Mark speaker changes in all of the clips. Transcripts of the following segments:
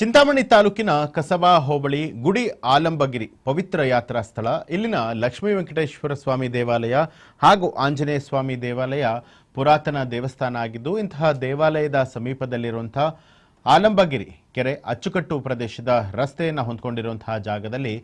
Speaker 1: ಚಿಂತಾಮಣಿ ತಾಲೂಕಿನ ಕಸಬಾ ಹೋಬಳಿ ಗುಡಿ ಆಲಂಬಗಿರಿ ಪವಿತ್ರ ಯಾತ್ರಾ ಸ್ಥಳ. ಇಲ್ಲಿನ ಲಕ್ಷ್ಮೀ ವೆಂಕಟೇಶ್ವರ ಸ್ವಾಮಿ ದೇವಾಲಯ ಹಾಗೂ ಆಂಜನೇಯ ಸ್ವಾಮಿ ದೇವಾಲಯ ಪುರಾತನ ದೇವಸ್ಥಾನ ಆಗಿದ್ದು, ಇಂತಹ ದೇವಾಲಯದ ಸಮೀಪದಲ್ಲಿರುವಂತಹ ಆಲಂಬಗಿರಿ ಕೆರೆ ಅಚ್ಚುಕಟ್ಟು ಪ್ರದೇಶದ ರಸ್ತೆಯನ್ನು ಹೊಂದ್ಕೊಂಡಿರುವಂತಹ ಜಾಗದಲ್ಲಿ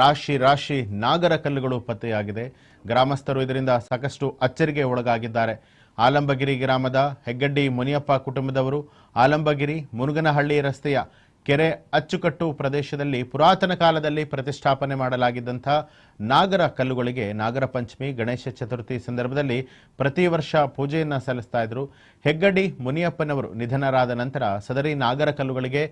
Speaker 1: ರಾಶಿ ರಾಶಿ ನಾಗರ ಕಲ್ಲುಗಳು ಪತ್ತೆಯಾಗಿದೆ. ಗ್ರಾಮಸ್ಥರು ಇದರಿಂದ ಸಾಕಷ್ಟು ಅಚ್ಚರಿಗೆ ಒಳಗಾಗಿದ್ದಾರೆ. ಆಲಂಬಗಿರಿ ಗ್ರಾಮದ ಹೆಗ್ಗಡ್ಡಿ ಮುನಿಯಪ್ಪ ಕುಟುಂಬದವರು ಆಲಂಬಗಿರಿ ಮುರುಗನಹಳ್ಳಿ ರಸ್ತೆಯ ಕೆರೆ ಅಚ್ಚುಕಟ್ಟು ಪ್ರದೇಶದಲ್ಲಿ ಪುರಾತನ ಕಾಲದಲ್ಲಿ ಪ್ರತಿಷ್ಠಾಪನೆ ಮಾಡಲಾಗಿದ್ದಂಥ ನಾಗರ ಕಲ್ಲುಗಳಿಗೆ ನಾಗರ ಪಂಚಮಿ, ಗಣೇಶ ಚತುರ್ಥಿ ಸಂದರ್ಭದಲ್ಲಿ ಪ್ರತಿ ವರ್ಷ ಪೂಜೆಯನ್ನು ಸಲ್ಲಿಸ್ತಾ ಇದ್ರು. ಹೆಗ್ಗಡಿ ಮುನಿಯಪ್ಪನವರು ನಿಧನರಾದ ನಂತರ ಸದರಿ ನಾಗರ ಕಲ್ಲುಗಳಿಗೆ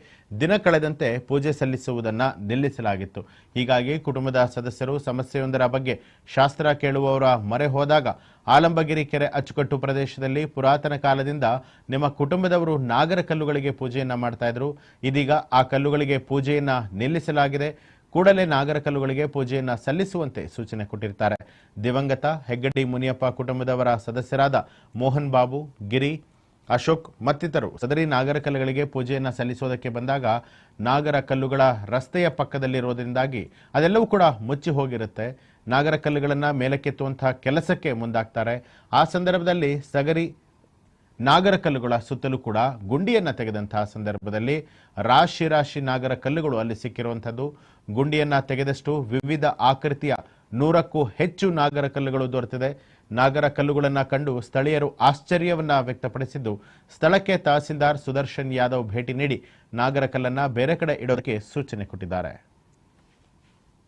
Speaker 1: ದಿನ ಕಳೆದಂತೆ ಪೂಜೆ ಸಲ್ಲಿಸುವುದನ್ನು ನಿಲ್ಲಿಸಲಾಗಿತ್ತು. ಹೀಗಾಗಿ ಕುಟುಂಬದ ಸದಸ್ಯರು ಸಮಸ್ಯೆಯೊಂದರ ಬಗ್ಗೆ ಶಾಸ್ತ್ರ ಕೇಳುವವರ ಮೊರೆ ಹೋದಾಗ ಆಲಂಬಗಿರಿ ಕೆರೆ ಅಚ್ಚುಕಟ್ಟು ಪ್ರದೇಶದಲ್ಲಿ ಪುರಾತನ ಕಾಲದಿಂದ ನಿಮ್ಮ ಕುಟುಂಬದವರು ನಾಗರ ಕಲ್ಲುಗಳಿಗೆ ಪೂಜೆಯನ್ನು ಮಾಡ್ತಾ ಇದ್ರು. ಇದೀಗ ಆ ಕಲ್ಲುಗಳಿಗೆ ಪೂಜೆಯನ್ನು ನಿಲ್ಲಿಸಲಾಗಿದೆ. ಕೂಡಲೇ ನಾಗರ ಕಲ್ಲುಗಳಿಗೆ ಪೂಜೆಯನ್ನು ಸಲ್ಲಿಸುವಂತೆ ಸೂಚನೆ ಕೊಟ್ಟಿರ್ತಾರೆ. ದಿವಂಗತ ಹೆಗ್ಗಡ್ಡಿ ಮುನಿಯಪ್ಪ ಕುಟುಂಬದವರ ಸದಸ್ಯರಾದ ಮೋಹನ್ ಬಾಬು, ಗಿರಿ, ಅಶೋಕ್ ಮತ್ತಿತರರು ಸದರಿ ನಾಗರ ಕಲ್ಲುಗಳಿಗೆ ಪೂಜೆಯನ್ನು ಸಲ್ಲಿಸೋದಕ್ಕೆ ಬಂದಾಗ ನಾಗರ ಕಲ್ಲುಗಳ ರಸ್ತೆಯ ಪಕ್ಕದಲ್ಲಿರೋದ್ರಿಂದಾಗಿ ಅದೆಲ್ಲವೂ ಕೂಡ ಮುಚ್ಚಿ ಹೋಗಿರುತ್ತೆ. ನಾಗರ ಕಲ್ಲುಗಳನ್ನು ಮೇಲಕ್ಕೆತ್ತುವಂತಹ ಕೆಲಸಕ್ಕೆ ಮುಂದಾಗ್ತಾರೆ. ಆ ಸಂದರ್ಭದಲ್ಲಿ ಸಗರಿ ನಾಗರ ಕಲ್ಲುಗಳ ಸುತ್ತಲೂ ಕೂಡ ಗುಂಡಿಯನ್ನು ತೆಗೆದಂತಹ ಸಂದರ್ಭದಲ್ಲಿ ರಾಶಿ ರಾಶಿ ನಾಗರ ಕಲ್ಲುಗಳು ಅಲ್ಲಿ ಸಿಕ್ಕಿರುವಂಥದ್ದು. ಗುಂಡಿಯನ್ನು ತೆಗೆದಷ್ಟು ವಿವಿಧ ಆಕೃತಿಯ ನೂರಕ್ಕೂ ಹೆಚ್ಚು ನಾಗರ ಕಲ್ಲುಗಳು ದೊರೆತಿದೆ. ನಾಗರ ಕಲ್ಲುಗಳನ್ನು ಕಂಡು ಸ್ಥಳೀಯರು ಆಶ್ಚರ್ಯವನ್ನು ವ್ಯಕ್ತಪಡಿಸಿದ್ದು. ಸ್ಥಳಕ್ಕೆ ತಹಸೀಲ್ದಾರ್ ಸುದರ್ಶನ್ ಯಾದವ್ ಭೇಟಿ ನೀಡಿ ನಾಗರ ಕಲ್ಲನ್ನು ಬೇರೆ ಕಡೆ ಇಡೋದಕ್ಕೆ ಸೂಚನೆ ಕೊಟ್ಟಿದ್ದಾರೆ.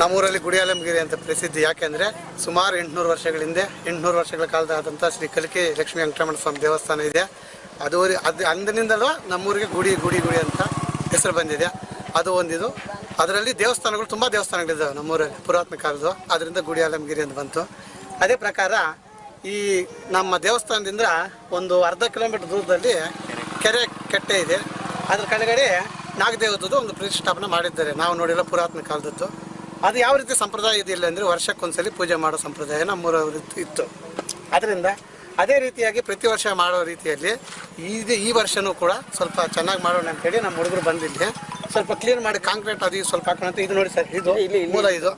Speaker 2: ನಮ್ಮೂರಲ್ಲಿ ಗುಡಿ ಆಲಂಗಿರಿ ಅಂತ ಪ್ರಸಿದ್ಧಿ. ಯಾಕೆಂದ್ರೆ ಸುಮಾರು ಎಂಟುನೂರು ವರ್ಷಗಳ ಹಿಂದೆ, ಎಂಟುನೂರು ವರ್ಷಗಳ ಕಾಲದ ಆದಂಥ ಶ್ರೀ ಕಲಿಕೆ ಲಕ್ಷ್ಮೀ ವೆಂಕಟರಮಣ ಸ್ವಾಮಿ ದೇವಸ್ಥಾನ ಇದೆ. ಅದು ಅದು ಅಂದಿನಿಂದಲೂ ನಮ್ಮೂರಿಗೆ ಗುಡಿ ಗುಡಿ ಗುಡಿ ಅಂತ ಹೆಸರು ಬಂದಿದೆ. ಅದು ಒಂದಿದು. ಅದರಲ್ಲಿ ದೇವಸ್ಥಾನಗಳು ತುಂಬ ದೇವಸ್ಥಾನಗಳಿದ್ದಾವೆ ನಮ್ಮೂರಲ್ಲಿ, ಪುರಾತನ ಕಾಲದ್ದು. ಅದರಿಂದ ಗುಡಿ ಆಲಮಗಿರಿ ಅಂತ ಬಂತು. ಅದೇ ಪ್ರಕಾರ ಈ ನಮ್ಮ ದೇವಸ್ಥಾನದಿಂದ ಒಂದು ಅರ್ಧ ಕಿಲೋಮೀಟರ್ ದೂರದಲ್ಲಿ ಕೆರೆ ಕಟ್ಟೆ ಇದೆ. ಅದ್ರ ಕೆಳಗಡೆ ನಾಗದೇವತದ್ದು ಒಂದು ಪ್ರತಿಷ್ಠಾಪನೆ ಮಾಡಿದ್ದಾರೆ. ನಾವು ನೋಡಿಲ್ಲ ಪುರಾತನ ಕಾಲದದ್ದು ಅದು ಯಾವ ರೀತಿ ಸಂಪ್ರದಾಯ ಇದೆಯಲ್ಲ ಅಂದರೆ ವರ್ಷಕ್ಕೊಂದ್ಸಲಿ ಪೂಜೆ ಮಾಡೋ ಸಂಪ್ರದಾಯ ನಮ್ಮೂರ ಇತ್ತು. ಅದರಿಂದ ಅದೇ ರೀತಿಯಾಗಿ ಪ್ರತಿ ವರ್ಷ ಮಾಡೋ ರೀತಿಯಲ್ಲಿ ಇದು ಈ ವರ್ಷನೂ ಕೂಡ ಸ್ವಲ್ಪ ಚೆನ್ನಾಗಿ ಮಾಡೋಣ ಅಂತೇಳಿ ನಮ್ಮ ಹುಡುಗರು ಬಂದಿದ್ದೆ. ಸ್ವಲ್ಪ ಕ್ಲೀನ್ ಮಾಡಿ ಕಾಂಕ್ರೀಟ್ ಅದು ಸ್ವಲ್ಪ ಹಾಕೋಣ ಅಂತ ಇದು ನೋಡಿ ಸರ್ ಇದು ಇಲ್ಲಿ ಮೂಲ ಇದು.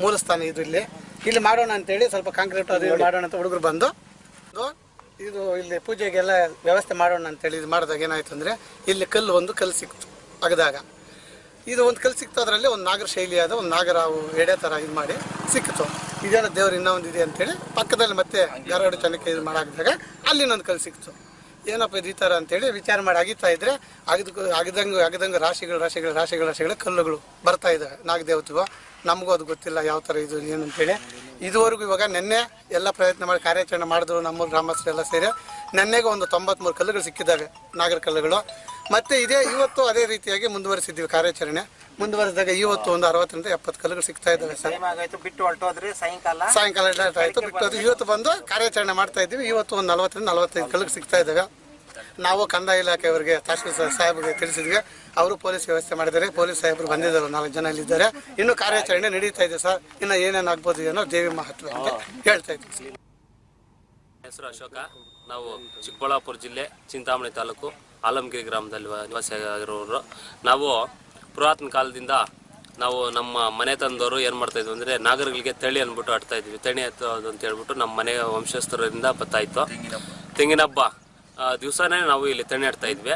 Speaker 2: ಮೂಲ ಸ್ಥಾನ ಇದು ಇಲ್ಲಿ. ಇಲ್ಲಿ ಮಾಡೋಣ ಅಂತೇಳಿ ಸ್ವಲ್ಪ ಕಾಂಕ್ರೀಟ್ ಅದು ಮಾಡೋಣ ಅಂತ ಹುಡುಗರು ಬಂದು ಇದು- ಇದು ಇಲ್ಲಿ ಪೂಜೆಗೆಲ್ಲ ವ್ಯವಸ್ಥೆ ಮಾಡೋಣ ಅಂತೇಳಿ ಇದು ಮಾಡಿದಾಗ ಏನಾಯ್ತು ಅಂದರೆ ಇಲ್ಲಿ ಕಲ್ಲು ಒಂದು ಕಲ್ಲು ಸಿಕ್ತು ಅಗದಾಗ. ಇದು ಒಂದು ಕಲ್ಲು ಸಿಕ್ತು, ಅದರಲ್ಲಿ ಒಂದು ನಾಗರ ಶೈಲಿಯಾದ ಒಂದು ನಾಗರ ಎಡೆ ಥರ ಇದು ಮಾಡಿ ಸಿಕ್ಕಿತು. ಇದೇನೋ ದೇವ್ರ ಇನ್ನೊಂದು ಇದೆ ಅಂತೇಳಿ ಪಕ್ಕದಲ್ಲಿ ಮತ್ತೆ ಗರಡು ಚೆನ್ನಕ್ಕೆ ಇದು ಮಾಡಾಕಿದಾಗ ಅಲ್ಲಿ ಇನ್ನೊಂದು ಕಲ್ಲು ಸಿಕ್ತು. ಏನಪ್ಪ ಇದು ಈ ಥರ ಅಂತೇಳಿ ವಿಚಾರ ಮಾಡಿ ಅಗಿತಾ ಇದ್ರೆ ಅಗದ ಅಗದಂಗೆ ಅಗದಂಗೆ ರಾಶಿಗಳು ರಾಶಿಗಳು ರಾಶಿಗಳು ರಾಶಿಗಳು ಕಲ್ಲುಗಳು ಬರ್ತಾ ಇದ್ದಾವೆ ನಾಗದೇವತೆಗೂ ನಮಗೂ ಅದು ಗೊತ್ತಿಲ್ಲ ಯಾವ ಥರ ಇದು ಏನು ಅಂತೇಳಿ. ಇದುವರೆಗೂ ಇವಾಗ ನಿನ್ನೆ ಎಲ್ಲ ಪ್ರಯತ್ನ ಮಾಡಿ ಕಾರ್ಯಾಚರಣೆ ಮಾಡಿದ್ರು ನಮ್ಮ ಗ್ರಾಮಸ್ಥರೆಲ್ಲ ಸೇರಿ, ನೆನ್ನೆಗೆ ಒಂದು ತೊಂಬತ್ಮೂರು ಕಲ್ಲುಗಳು ಸಿಕ್ಕಿದ್ದಾವೆ ನಾಗರ ಕಲ್ಲುಗಳು. ಮತ್ತೆ ಇದೇ ಇವತ್ತು ಅದೇ ರೀತಿಯಾಗಿ ಮುಂದುವರಿಸಿದ್ದೀವಿ ಕಾರ್ಯಾಚರಣೆ. ಮುಂದುವರೆಸಿದಾಗ ಇವತ್ತು ಒಂದು ಅರವತ್ತರಿಂದ ಎಪ್ಪತ್ತು ಕಲ್ಲುಗಳು ಸಿಗ್ತಾ ಇದ್ದಾವೆ ಸರ್.
Speaker 3: ಬಿಟ್ಟು ಸಾಯಂಕಾಲ
Speaker 2: ಸಾಯಂಕಾಲ ಆಯಿತು ಬಿಟ್ಟು ಅದು ಇವತ್ತು ಬಂದು ಕಾರ್ಯಾಚರಣೆ ಮಾಡ್ತಾ ಇದ್ದೀವಿ. ಇವತ್ತು ಒಂದು ನಲವತ್ತರಿಂದ ನಲವತ್ತೈದು ಕಲ್ಲುಗಳು ಸಿಗ್ತಾ ಇದ್ದಾವೆ. ನಾವು ಕಂದಾಯ ಇಲಾಖೆಯವರಿಗೆ ತಹಶೀಲ್ದಾರ್ ಸಾಹೇಬ್ಗೆ ತಿಳಿಸಿದ್ವಿ. ಅವರು ಪೊಲೀಸ್ ವ್ಯವಸ್ಥೆ ಮಾಡಿದ್ದಾರೆ. ಪೊಲೀಸ್ ಸಾಹೇಬರು ಬಂದಿದ್ದಾರೆ ನಾಲ್ಕು ಜನ ಇಲ್ಲಿದ್ದಾರೆ. ಇನ್ನು ಕಾರ್ಯಾಚರಣೆ ನಡೀತಾ ಇದೆ ಸರ್. ಇನ್ನು ಏನೇನು ಆಗ್ಬೋದು ಏನೋ ದೇವಿ ಮಹತ್ವ ಅಂತ ಹೇಳ್ತಾ ಇದ್ದೀವಿ
Speaker 4: ಹೆಸರು ಅಶೋಕ. ನಾವು ಚಿಕ್ಕಬಳ್ಳಾಪುರ ಜಿಲ್ಲೆ ಚಿಂತಾಮಣಿ ತಾಲೂಕು. ಆಲಮಗಿರಿ ಗ್ರಾಮದಲ್ಲಿ ನಿವಾಸಿಯಾಗಿರೋರು. ನಾವು ಪುರಾತನ ಕಾಲದಿಂದ ನಾವು ನಮ್ಮ ಮನೆ ತಂದವರು ಏನು ಮಾಡ್ತಾ ಇದ್ವಿ ಅಂದರೆ ನಾಗರಿಗಳಿಗೆ ತಳಿ ಅಂದ್ಬಿಟ್ಟು ಆಡ್ತಾ ಇದ್ವಿ. ತಣಿ ಹತ್ತೋದು ಅಂತ ಹೇಳ್ಬಿಟ್ಟು ನಮ್ಮ ಮನೆ ವಂಶಸ್ಥರಿಂದ ಬತ್ತಾಯಿತು ತೆಂಗಿನ ಹಬ್ಬ. ದಿವಸನೇ ನಾವು ಇಲ್ಲಿ ತಣಿ ಆಡ್ತಾ ಇದ್ವಿ.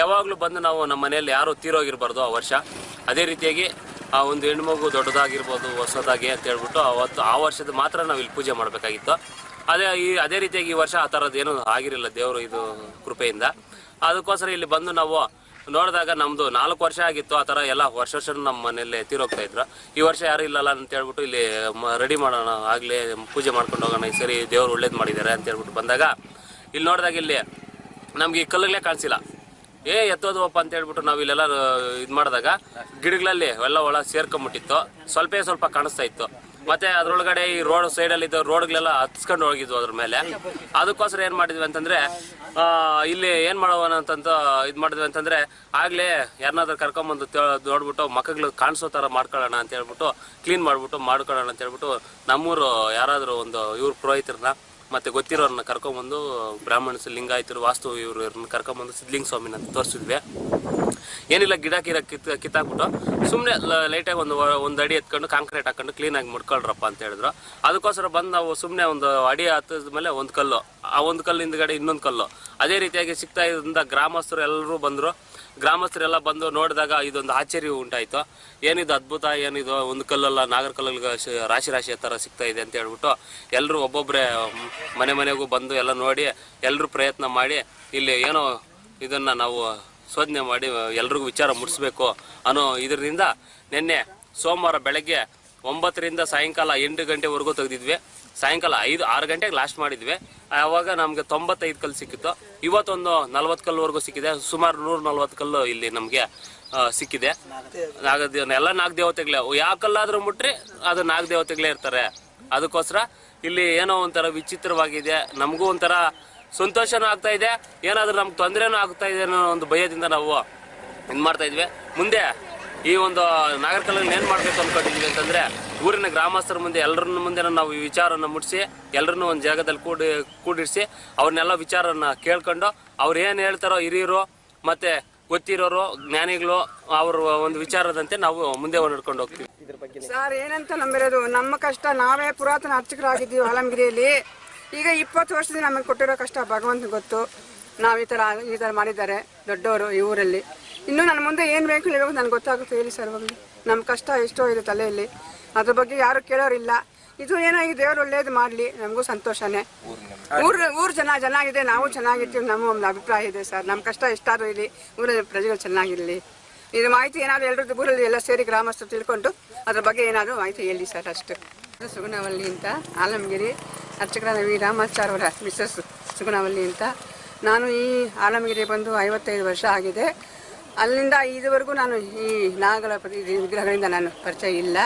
Speaker 4: ಯಾವಾಗಲೂ ಬಂದು ನಾವು ನಮ್ಮ ಮನೆಯಲ್ಲಿ ಯಾರು ತೀರೋಗಿರ್ಬಾರ್ದು ಆ ವರ್ಷ. ಅದೇ ರೀತಿಯಾಗಿ ಆ ಒಂದು ಹೆಣ್ಮಗು ದೊಡ್ಡದಾಗಿರ್ಬೋದು, ಹೊಸದಾಗಿ ಅಂತ ಹೇಳ್ಬಿಟ್ಟು ಅವತ್ತು ಆ ವರ್ಷದ ಮಾತ್ರ ನಾವು ಇಲ್ಲಿ ಪೂಜೆ ಮಾಡಬೇಕಾಗಿತ್ತು. ಅದೇ ಈ ಅದೇ ರೀತಿಯಾಗಿ ಈ ವರ್ಷ ಆ ಥರದ್ದು ಏನೂ ಆಗಿರಲಿಲ್ಲ ದೇವರು ಇದು ಕೃಪೆಯಿಂದ. ಅದಕ್ಕೋಸ್ಕರ ಇಲ್ಲಿ ಬಂದು ನಾವು ನೋಡಿದಾಗ ನಮ್ಮದು ನಾಲ್ಕು ವರ್ಷ ಆಗಿತ್ತು ಆ ಥರ ಎಲ್ಲ ವರ್ಷ ವರ್ಷ ನಮ್ಮ ಮನೆಯಲ್ಲಿ ತೀರೋಗ್ತಾ ಇದ್ರು. ಈ ವರ್ಷ ಯಾರು ಇಲ್ಲಲ್ಲ ಅಂತ ಹೇಳ್ಬಿಟ್ಟು ಇಲ್ಲಿ ರೆಡಿ ಮಾಡೋಣ, ಆಗಲೇ ಪೂಜೆ ಮಾಡ್ಕೊಂಡು ಹೋಗೋಣ. ಈ ಸರಿ ದೇವ್ರು ಒಳ್ಳೇದು ಮಾಡಿದ್ದಾರೆ ಅಂತ ಹೇಳ್ಬಿಟ್ಟು ಬಂದಾಗ ಇಲ್ಲಿ ನೋಡಿದಾಗ ಇಲ್ಲಿ ನಮ್ಗೆ ಈ ಕಲ್ಲುಗಳೇ ಕಾಣಿಸಿಲ್ಲ. ಏ, ಎತ್ತೋದವಪ್ಪ ಅಂತ ಹೇಳ್ಬಿಟ್ಟು ನಾವು ಇಲ್ಲೆಲ್ಲ ಇದು ಮಾಡಿದಾಗ ಗಿಡಗಳಲ್ಲಿ ಎಲ್ಲ ಒಳ ಸೇರ್ಕೊಂಬಿಟ್ಟಿತ್ತು. ಸ್ವಲ್ಪ ಸ್ವಲ್ಪ ಕಾಣಿಸ್ತಾ ಇತ್ತು. ಮತ್ತೆ ಅದ್ರೊಳಗಡೆ ಈ ರೋಡ್ ಸೈಡಲ್ಲಿ ಇದ್ದ ರೋಡ್ಗಳೆಲ್ಲ ಹತ್ಸ್ಕೊಂಡು ಹೋಗಿದ್ವು ಅದ್ರ ಮೇಲೆ. ಅದಕ್ಕೋಸ್ಕರ ಏನ್ ಮಾಡಿದ್ವಿ ಅಂತಂದ್ರೆ ಇಲ್ಲಿ ಏನ್ ಮಾಡೋಣ ಅಂತಂತ ಇದ್ ಮಾಡಿದ್ವಿ ಅಂತಂದ್ರೆ, ಆಗ್ಲೇ ಯಾರನ್ನಾದ್ರೂ ಕರ್ಕೊಂಬಂದು ನೋಡ್ಬಿಟ್ಟು ಮಕ್ಕಳು ಕಾಣಿಸೋ ತರ ಮಾಡ್ಕೊಳ್ಳೋಣ ಅಂತ ಹೇಳ್ಬಿಟ್ಟು ಕ್ಲೀನ್ ಮಾಡ್ಬಿಟ್ಟು ಮಾಡ್ಕೊಳ್ಳೋಣ ಅಂತ ಹೇಳ್ಬಿಟ್ಟು ನಮ್ಮೂರು ಯಾರಾದ್ರೂ ಒಂದು ಇವ್ರ ಪುರೋಹಿತರನ್ನ ಮತ್ತೆ ಗೊತ್ತಿರೋರನ್ನ ಕರ್ಕೊಂಬಂದು ಬ್ರಾಹ್ಮಣಸ್ ಲಿಂಗಾಯತರು ವಾಸ್ತು ಇವರು ಇವ್ರನ್ನ ಕರ್ಕೊಂಬಂದು ಸಿದ್ಧಲಿಂಗ ಸ್ವಾಮಿನ ತೋರಿಸಿದ್ವಿ. ಏನಿಲ್ಲ, ಗಿಡ ಕಿರ ಕಿತ್, ಕಿತ್ತಾಕ್ಬಿಟ್ಟು ಸುಮ್ಮನೆ ಲೈಟಾಗಿ ಒಂದು ಒಂದು ಅಡಿ ಎತ್ಕೊಂಡು ಕಾಂಕ್ರೀಟ್ ಹಾಕೊಂಡು ಕ್ಲೀನಾಗಿ ಮುಡ್ಕೊಳ್ರಪ್ಪ ಅಂತ ಹೇಳಿದ್ರು. ಅದಕ್ಕೋಸ್ಕರ ಬಂದು ನಾವು ಸುಮ್ಮನೆ ಒಂದು ಅಡಿ ಹತ್ತದ ಮೇಲೆ ಒಂದು ಕಲ್ಲು, ಆ ಒಂದು ಕಲ್ಲು ಹಿಂದ್ಗಡೆ ಇನ್ನೊಂದು ಕಲ್ಲು. ಅದೇ ರೀತಿಯಾಗಿ ಸಿಗ್ತಾ ಇದ್ರಿಂದ ಗ್ರಾಮಸ್ಥರು ಎಲ್ಲರೂ ಬಂದರು. ಗ್ರಾಮಸ್ಥರೆಲ್ಲ ಬಂದು ನೋಡಿದಾಗ ಇದೊಂದು ಆಶ್ಚರ್ಯ ಉಂಟಾಯ್ತು. ಏನಿದು ಅದ್ಭುತ, ಏನಿದು ಒಂದು ಕಲ್ಲಲ್ಲ, ನಾಗರ ಕಲ್ಲಲ್ಲಿ ರಾಶಿ ರಾಶಿ ಥರ ಸಿಗ್ತಾ ಇದೆ ಅಂತ ಹೇಳ್ಬಿಟ್ಟು ಎಲ್ಲರೂ ಒಬ್ಬೊಬ್ಬರೇ ಮನೆ ಮನೆಗೂ ಬಂದು ಎಲ್ಲ ನೋಡಿ ಎಲ್ಲರೂ ಪ್ರಯತ್ನ ಮಾಡಿ ಇಲ್ಲಿ ಏನೋ ಇದನ್ನ ನಾವು ಶೋಧನೆ ಮಾಡಿ ಎಲ್ರಿಗೂ ವಿಚಾರ ಮುಡಿಸ್ಬೇಕು ಅನ್ನೋ ಇದರಿಂದ ನಿನ್ನೆ ಸೋಮವಾರ ಬೆಳಗ್ಗೆ ಒಂಬತ್ತರಿಂದ ಸಾಯಂಕಾಲ ಎಂಟು ಗಂಟೆವರೆಗೂ ತೆಗೆದಿದ್ವಿ. ಸಾಯಂಕಾಲ ಐದು, ಆರು ಗಂಟೆಗೆ ಲಾಸ್ಟ್ ಮಾಡಿದ್ವಿ. ಆವಾಗ ನಮಗೆ ತೊಂಬತ್ತೈದು ಕಲ್ಲು ಸಿಕ್ಕಿತ್ತು. ಇವತ್ತೊಂದು ನಲ್ವತ್ತು ಕಲ್ಲುವರೆಗೂ ಸಿಕ್ಕಿದೆ. ಸುಮಾರು ನೂರ ನಲ್ವತ್ತು ಕಲ್ಲು ಇಲ್ಲಿ ನಮಗೆ ಸಿಕ್ಕಿದೆ. ನಾಗ ಎಲ್ಲ ನಾಗ ದೇವತೆಗಳೇ. ಯಾವ ಕಲ್ಲಾದ್ರೂ ಮುಟ್ರಿ, ಅದು ನಾಗದೇವತೆಗಳೇ ಇರ್ತಾರೆ. ಅದಕ್ಕೋಸ್ಕರ ಇಲ್ಲಿ ಏನೋ ಒಂಥರ ವಿಚಿತ್ರವಾಗಿದೆ. ನಮಗೂ ಒಂಥರ ಸಂತೋಷನೂ ಆಗ್ತಾ ಇದೆ. ಏನಾದ್ರೂ ನಮ್ಗೆ ತೊಂದರೆನೂ ಆಗ್ತಾ ಇದೆ ಅನ್ನೋ ಒಂದು ಭಯದಿಂದ ನಾವು ಇದು ಮಾಡ್ತಾ ಇದ್ವಿ. ಮುಂದೆ ಈ ಒಂದು ನಾಗರಕಲ್ಲನ್ನು ಏನು ಮಾಡ್ಬೇಕು ಅಂದ್ಕೊಂಡಿದ್ವಿ ಅಂತಂದ್ರೆ ಊರಿನ ಗ್ರಾಮಸ್ಥರ ಮುಂದೆ ಎಲ್ಲರನ್ನ ಮುಂದೆ ನಾವು ಈ ವಿಚಾರನ ಮುಟ್ಟಿಸಿ ಎಲ್ಲರನ್ನೂ ಒಂದು ಜಾಗದಲ್ಲಿ ಕೂಡಿ ಕೂಡಿರಿಸಿ ಅವ್ರನ್ನೆಲ್ಲ ವಿಚಾರನ ಕೇಳ್ಕೊಂಡು ಅವ್ರು ಏನ್ ಹೇಳ್ತಾರೋ ಹಿರಿಯರು ಮತ್ತೆ ಗೊತ್ತಿರೋರು ಜ್ಞಾನಿಗಳು ಅವ್ರ ಒಂದು ವಿಚಾರದಂತೆ ನಾವು ಮುಂದೆ ನಡ್ಕೊಂಡು ಹೋಗ್ತೀವಿ.
Speaker 5: ಸರ್ ಏನಂತ ನಂಬಿರೋದು? ನಮ್ಮ ಕಷ್ಟ ನಾವೇ ಪುರಾತನ ಅರ್ಚಕರಾಗಿದ್ದೀವಿ ಆಲಮಗಿರಿಯಲ್ಲಿ ಈಗ ಇಪ್ಪತ್ತು ವರ್ಷದಿಂದ ನಮಗೆ ಕೊಟ್ಟಿರೋ ಕಷ್ಟ ಭಗವಂತ ಗೊತ್ತು. ನಾವು ಈ ಥರ ಈ ಥರ ಮಾಡಿದ್ದಾರೆ ದೊಡ್ಡವರು ಈ ಊರಲ್ಲಿ. ಇನ್ನೂ ನನ್ನ ಮುಂದೆ ಏನು ಬೇಕು ಹೇಳಬೇಕು ನನಗೆ ಗೊತ್ತಾಗುತ್ತೆ. ಹೇಳಿ ಸರ್ ಹೋಗಲಿ. ನಮ್ಮ ಕಷ್ಟ ಎಷ್ಟೋ ಇದೆ ತಲೆಯಲ್ಲಿ. ಅದ್ರ ಬಗ್ಗೆ ಯಾರು ಕೇಳೋರಿಲ್ಲ. ಇದು ಏನೋ ಈ ದೇವ್ರು ಒಳ್ಳೇದು ಮಾಡಲಿ, ನಮಗೂ ಸಂತೋಷನೇ. ಊರ್, ಊರು ಜನ ಚೆನ್ನಾಗಿದೆ, ನಾವು ಚೆನ್ನಾಗಿರ್ತೀವಿ, ನಮ್ಮ ಒಂದು ಅಭಿಪ್ರಾಯ ಇದೆ ಸರ್. ನಮ್ಮ ಕಷ್ಟ ಎಷ್ಟಾದರೂ ಇಲ್ಲಿ ಊರಿನ ಪ್ರಜೆಗಳು ಚೆನ್ನಾಗಿರಲಿ. ಇದು ಮಾಹಿತಿ ಏನಾದರೂ ಎಲ್ಲರದ್ದು ಊರಲ್ಲಿ ಎಲ್ಲ ಸೇರಿ ಗ್ರಾಮಸ್ಥರು ತಿಳ್ಕೊಂಡು ಅದ್ರ ಬಗ್ಗೆ ಏನಾದರೂ ಮಾಹಿತಿ ಹೇಳಿ ಸರ್ ಅಷ್ಟು. ಸುಗುಣವಲ್ಲಿ ಅಂತ ಆಲಮಗಿರಿ ಅರ್ಚಕರಾದ ವಿ ರಾಮಾಚಾರ್ ಅವರ ಮಿಸ್ಸಸ್ ಸುಗುಣವಲ್ಲಿ ಅಂತ. ನಾನು ಈ ಆಲಮಗಿರಿ ಬಂದು ಐವತ್ತೈದು ವರ್ಷ ಆಗಿದೆ. ಅಲ್ಲಿಂದ ಇದುವರೆಗೂ ನಾನು ಈ ನಾಗಲ ವಿಗ್ರಹಗಳಿಂದ ನಾನು ಪರಿಚಯ ಇಲ್ಲ.